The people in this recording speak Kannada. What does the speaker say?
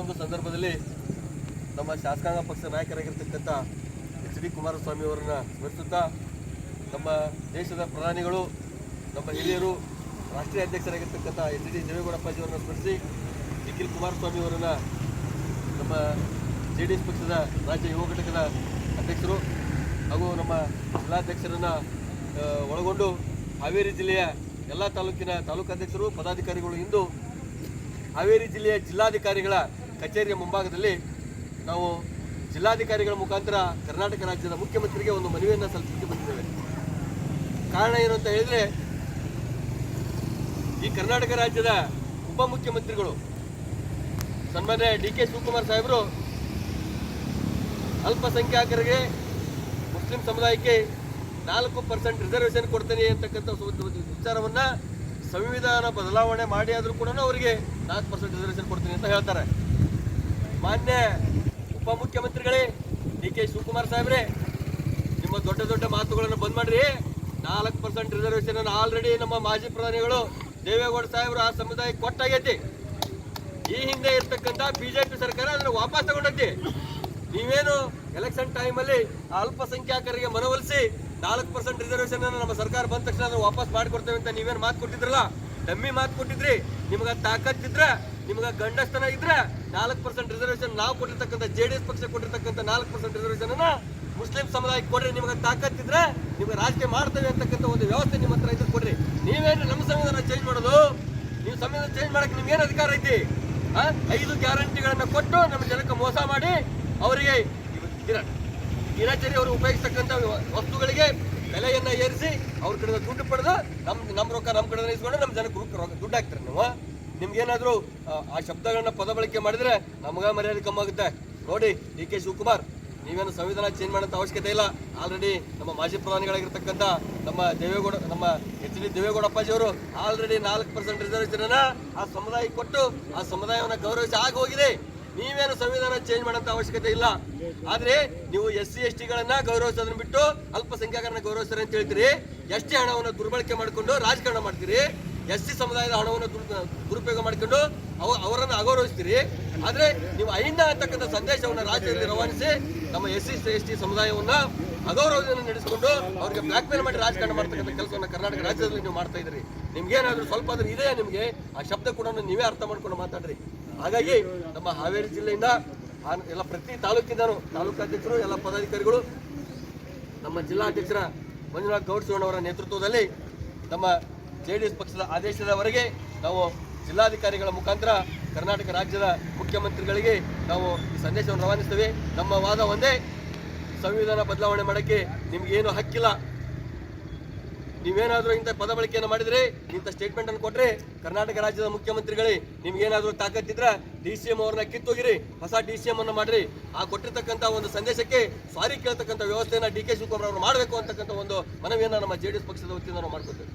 ಒಂದು ಸಂದರ್ಭದಲ್ಲಿ ನಮ್ಮ ಶಾಸಕಾಂಗ ಪಕ್ಷದ ನಾಯಕರಾಗಿರ್ತಕ್ಕಂಥ ಎಚ್ ಡಿ ಕುಮಾರಸ್ವಾಮಿ ಅವರನ್ನು ಸ್ಮರಿಸುತ್ತಾ ನಮ್ಮ ದೇಶದ ಪ್ರಧಾನಿಗಳು, ನಮ್ಮ ಹಿರಿಯರು, ರಾಷ್ಟ್ರೀಯ ಅಧ್ಯಕ್ಷರಾಗಿರ್ತಕ್ಕಂಥ ಎಚ್ ಡಿ ದೇವೇಗೌಡಪ್ಪಾಜಿಯವರನ್ನು ಸ್ಮರಿಸಿ, ನಿಖಿಲ್ ಕುಮಾರಸ್ವಾಮಿ ಅವರನ್ನು ನಮ್ಮ ಜೆ ಡಿ ಎಸ್ ಪಕ್ಷದ ರಾಜ್ಯ ಯುವ ಘಟಕದ ಅಧ್ಯಕ್ಷರು ಹಾಗೂ ನಮ್ಮ ಜಿಲ್ಲಾಧ್ಯಕ್ಷರನ್ನು ಒಳಗೊಂಡು ಹಾವೇರಿ ಜಿಲ್ಲೆಯ ಎಲ್ಲ ತಾಲೂಕಿನ ತಾಲೂಕಾಧ್ಯಕ್ಷರು ಪದಾಧಿಕಾರಿಗಳು ಇಂದು ಹಾವೇರಿ ಜಿಲ್ಲೆಯ ಜಿಲ್ಲಾಧಿಕಾರಿಗಳ ಕಚೇರಿಯ ಮುಂಭಾಗದಲ್ಲಿ ನಾವು ಜಿಲ್ಲಾಧಿಕಾರಿಗಳ ಮುಖಾಂತರ ಕರ್ನಾಟಕ ರಾಜ್ಯದ ಮುಖ್ಯಮಂತ್ರಿಗೆ ಒಂದು ಮನವಿಯನ್ನು ಸಲ್ಲಿಸಲಿಕ್ಕೆ ಬಂದಿದ್ದೇವೆ. ಕಾರಣ ಏನು ಅಂತ ಹೇಳಿದ್ರೆ, ಈ ಕರ್ನಾಟಕ ರಾಜ್ಯದ ಉಪಮುಖ್ಯಮಂತ್ರಿಗಳು ಸನ್ಮಾನ್ಯ ಡಿ ಕೆ ಶಿವಕುಮಾರ್ ಸಾಹೇಬರು ಅಲ್ಪಸಂಖ್ಯಾತರಿಗೆ ಮುಸ್ಲಿಂ ಸಮುದಾಯಕ್ಕೆ ನಾಲ್ಕು ಪರ್ಸೆಂಟ್ ರಿಸರ್ವೇಷನ್ ಕೊಡ್ತೇನೆ ಅಂತಕ್ಕಂಥ ವಿಚಾರವನ್ನು ಸಂವಿಧಾನ ಬದಲಾವಣೆ ಮಾಡಿ ಆದರೂ ಕೂಡ ಅವರಿಗೆ ನಾಲ್ಕು ಪರ್ಸೆಂಟ್ ರಿಸರ್ವೇಷನ್ ಕೊಡ್ತೀನಿ ಅಂತ ಹೇಳ್ತಾರೆ. ಮಾನ್ಯ ಉಪಮುಖ್ಯಮಂತ್ರಿಗಳೇ ಡಿ ಕೆ ಶಿವಕುಮಾರ್ ಸಾಹೇಬ್ರೆ, ನಿಮ್ಮ ದೊಡ್ಡ ದೊಡ್ಡ ಮಾತುಗಳನ್ನು ಬಂದ್ ಮಾಡ್ರಿ. ನಾಲ್ಕು ಪರ್ಸೆಂಟ್ ರಿಸರ್ವೇಶನ್ ಆಲ್ರೆಡಿ ನಮ್ಮ ಮಾಜಿ ಪ್ರಧಾನಿಗಳು ದೇವೇಗೌಡ ಸಾಹೇಬರು ಆ ಸಮುದಾಯಕ್ಕೆ ಕೊಟ್ಟಾಗೈತಿ. ಈ ಹಿಂದೆ ಇರ್ತಕ್ಕಂಥ ಬಿಜೆಪಿ ಸರ್ಕಾರ ಅದನ್ನು ವಾಪಸ್ ತಗೊಂಡೈತಿ. ನೀವೇನು ಎಲೆಕ್ಷನ್ ಟೈಮಲ್ಲಿ ಅಲ್ಪಸಂಖ್ಯಾತರಿಗೆ ಮನವೊಲಿಸಿ ನಾಲ್ಕು ಪರ್ಸೆಂಟ್ ರಿಸರ್ವೇಷನ್ ನಮ್ಮ ಸರ್ಕಾರ ಬಂದ ತಕ್ಷಣ ಅದನ್ನು ವಾಪಸ್ ಮಾಡಿಕೊಡ್ತೇವೆ ಅಂತ ನೀವೇನು ಮಾತು ಕೊಟ್ಟಿದ್ರಲ್ಲ? ಡಮ್ಮಿ ಮಾತು ಕೊಟ್ಟಿದ್ರಿ. ನಿಮ್ಗೆ ತಾಕತ್ತಿದ್ರ ನಿಮ್ಗೆ ಗಂಡಸ್ತನ ಇದ್ರೆ ನಾಲ್ಕು ಪರ್ಸೆಂಟ್ ರಿಸರ್ವೇಶನ್ ನಾವು ಕೊಟ್ಟಿರ್ತಕ್ಕಂಥ ಜೆ ಡಿ ಎಸ್ ಪಕ್ಷ ಕೊಟ್ಟಿರ್ತಕ್ಕಂಥ ನಾಲ್ಕು ಪರ್ಸೆಂಟ್ ರಿಸರ್ವೇಷನ್ ಅನ್ನ ಮುಸ್ಲಿಂ ಸಮುದಾಯಕ್ಕೆ ಕೊಡ್ರಿ, ನಿಮ್ಗೆ ತಾಕತ್ತಿದ್ರೆ ನಿಮ್ಗೆ ರಾಜಕೀಯ ಮಾಡ್ತೇವೆ ಅಂತಕ್ಕಂಥ ಒಂದು ವ್ಯವಸ್ಥೆ ನಿಮ್ಮ ಹತ್ರ ಇದ್ರೆ ಕೊಡ್ರಿ. ನೀವೇನು ನಮ್ಮ ಸಂವಿಧಾನ ಚೇಂಜ್ ಮಾಡೋದು? ನೀವು ಸಂವಿಧಾನ ಚೇಂಜ್ ಮಾಡಕ್ಕೆ ಏನು ಅಧಿಕಾರ ಐತಿ? ಐದು ಗ್ಯಾರಂಟಿಗಳನ್ನ ಕೊಟ್ಟು ನಮ್ಮ ಜನಕ್ಕೆ ಮೋಸ ಮಾಡಿ ಅವರಿಗೆ ದಿನ ದಿನಚರಿ ಅವರು ಉಪಯೋಗಿಸ್ತಕ್ಕಂಥ ವಸ್ತುಗಳಿಗೆ ಬೆಲೆಯನ್ನ ಏರಿಸಿ ಅವ್ರ ಕಡೆ ದುಡ್ಡು ಪಡೆದು ನಮ್ ನಮ್ಮ ರೊಕ್ಕ ನಮ್ಮ ಕಡೆ ಇಸ್ಕೊಂಡು ನಮ್ಮ ಜನಕ್ಕೆ ದುಡ್ಡು ಹಾಕ್ತಾರೆ ನೀವು. ನಿಮ್ಗೇನಾದ್ರೂ ಆ, ಶಬ್ದಗಳನ್ನ ಪದ ಮಾಡಿದ್ರೆ ನಮಗ ಮರ್ಯಾದೆ ಕಮ್ಮಿ ಆಗುತ್ತೆ ನೋಡಿ ಡಿ ಕೆ ಶಿವಕುಮಾರ್ ನೀವೇನು ಸಂವಿಧಾನ ಚೇಂಜ್ ಮಾಡೋಂಥ ಅವಶ್ಯಕತೆ ಇಲ್ಲ. ಆಲ್ರೆಡಿ ನಮ್ಮ ಮಾಜಿ ಪ್ರಧಾನಿಗಳಾಗಿರ್ತಕ್ಕಂಥ ನಮ್ಮ ದೇವೇಗೌಡ ನಮ್ಮ ಎಚ್ ಡಿ ದೇವೇಗೌಡ ಅವರು ಆಲ್ರೆಡಿ ನಾಲ್ಕು ಪರ್ಸೆಂಟ್ ರಿಸರ್ವೇಷನ್ ಆ ಸಮುದಾಯಕ್ಕೆ ಕೊಟ್ಟು ಆ ಸಮುದಾಯವನ್ನು ಗೌರವಿಸಿ ಆಗಿ ಹೋಗಿದೆ ನೀವೇನು ಸಂವಿಧಾನ ಚೇಂಜ್ ಮಾಡೋಂಥ ಅವಶ್ಯಕತೆ ಇಲ್ಲ. ಆದ್ರೆ ನೀವು ಎಸ್ ಸಿ ಎಸ್ ಟಿಗಳನ್ನ ಗೌರವಿಸೋದನ್ನ ಬಿಟ್ಟು ಅಲ್ಪಸಂಖ್ಯಾತರನ್ನ ಗೌರವಿಸ್ತಾರೆ ಅಂತ ಹೇಳ್ತೀರಿ. ಎಷ್ಟೇ ಹಣವನ್ನು ದುರ್ಬಳಕೆ ಮಾಡಿಕೊಂಡು ರಾಜಕಾರಣ ಮಾಡ್ತೀರಿ. ಎಸ್ ಸಿ ಸಮುದಾಯದ ಹಣವನ್ನು ದುರ್- ದುರುಪಯೋಗ ಮಾಡಿಕೊಂಡು ಅವ, ಅವರನ್ನು ಅಗೌರವಿಸ್ತೀರಿ. ಆದರೆ ನೀವು ಅಹಿಂದ ಅಂತಕ್ಕಂಥ ಸಂದೇಶವನ್ನು ರಾಜ್ಯದಲ್ಲಿ ರವಾನಿಸಿ ನಮ್ಮ ಎಸ್ ಸಿ, ಎಸ್ ಟಿ ಸಮುದಾಯವನ್ನ ಅಗೌರವದಿಂದ ನಡೆಸಿಕೊಂಡು ಅವ್ರಿಗೆ ಬ್ಲಾಕ್ ಮೇಲ್ ಮಾಡಿ ರಾಜಕಾರಣ ಮಾಡ್ತಕ್ಕಂಥ ಕೆಲಸವನ್ನು ಕರ್ನಾಟಕ ರಾಜ್ಯದಲ್ಲಿ ನೀವು ಮಾಡ್ತಾ ಇದ್ರಿ ನಿಮ್ಗೇನಾದ್ರೂ ಸ್ವಲ್ಪ ಆದ್ರೂ ಇದೆಯಾ ನಿಮಗೆ? ಆ ಶಬ್ದ ಕೂಡ ನೀವೇ ಅರ್ಥ ಮಾಡ್ಕೊಂಡು ಮಾತಾಡ್ರಿ. ಹಾಗಾಗಿ ನಮ್ಮ ಹಾವೇರಿ ಜಿಲ್ಲೆಯಿಂದ ಎಲ್ಲ ಪ್ರತಿ ತಾಲೂಕಿಂದನೂ ತಾಲೂಕಾಧ್ಯಕ್ಷರು, ಎಲ್ಲ ಪದಾಧಿಕಾರಿಗಳು, ನಮ್ಮ ಜಿಲ್ಲಾಧ್ಯಕ್ಷರ ಮಂಜುನಾಥ್ ಗೌಡ್ ಅವರ ನೇತೃತ್ವದಲ್ಲಿ ನಮ್ಮ ಜೆ ಡಿ ಎಸ್ ಪಕ್ಷದ ಆದೇಶದವರೆಗೆ ನಾವು ಜಿಲ್ಲಾಧಿಕಾರಿಗಳ ಮುಖಾಂತರ ಕರ್ನಾಟಕ ರಾಜ್ಯದ ಮುಖ್ಯಮಂತ್ರಿಗಳಿಗೆ ನಾವು ಈ ಸಂದೇಶವನ್ನು ರವಾನಿಸ್ತೇವೆ. ನಮ್ಮ ವಾದ ಒಂದೇ, ಸಂವಿಧಾನ ಬದಲಾವಣೆ ಮಾಡೋಕ್ಕೆ ನಿಮಗೇನು ಹಕ್ಕಿಲ್ಲ. ನೀವೇನಾದರೂ ಇಂಥ ಪದ ಬಳಕೆಯನ್ನು ಮಾಡಿದರೆ, ಇಂಥ ಸ್ಟೇಟ್ಮೆಂಟನ್ನು ಕೊಟ್ಟರೆ ಕರ್ನಾಟಕ ರಾಜ್ಯದ ಮುಖ್ಯಮಂತ್ರಿಗಳೇ ನಿಮಗೇನಾದರೂ ತಾಕತ್ತಿದ್ರೆ ಡಿ ಸಿ ಎಂ ಅವ್ರನ್ನ ಕಿತ್ತೋಗಿರಿ, ಹೊಸ ಡಿ ಸಿ ಎಂ ಅನ್ನು ಮಾಡ್ರಿ. ಆ ಕೊಟ್ಟಿರ್ತಕ್ಕಂಥ ಒಂದು ಸಂದೇಶಕ್ಕೆ ಸಾರಿ ಕೇಳ್ತಕ್ಕಂಥ ವ್ಯವಸ್ಥೆಯನ್ನು ಡಿ ಕೆ ಶಿವಕುಮಾರ್ ಅವರು ಮಾಡಬೇಕು ಅಂತಕ್ಕಂಥ ಒಂದು ಮನವಿಯನ್ನು ನಮ್ಮ ಜೆ ಡಿ ಎಸ್ ಪಕ್ಷದ ವತಿಯಿಂದ ನಾವು ಮಾಡ್ಕೊತೇವೆ.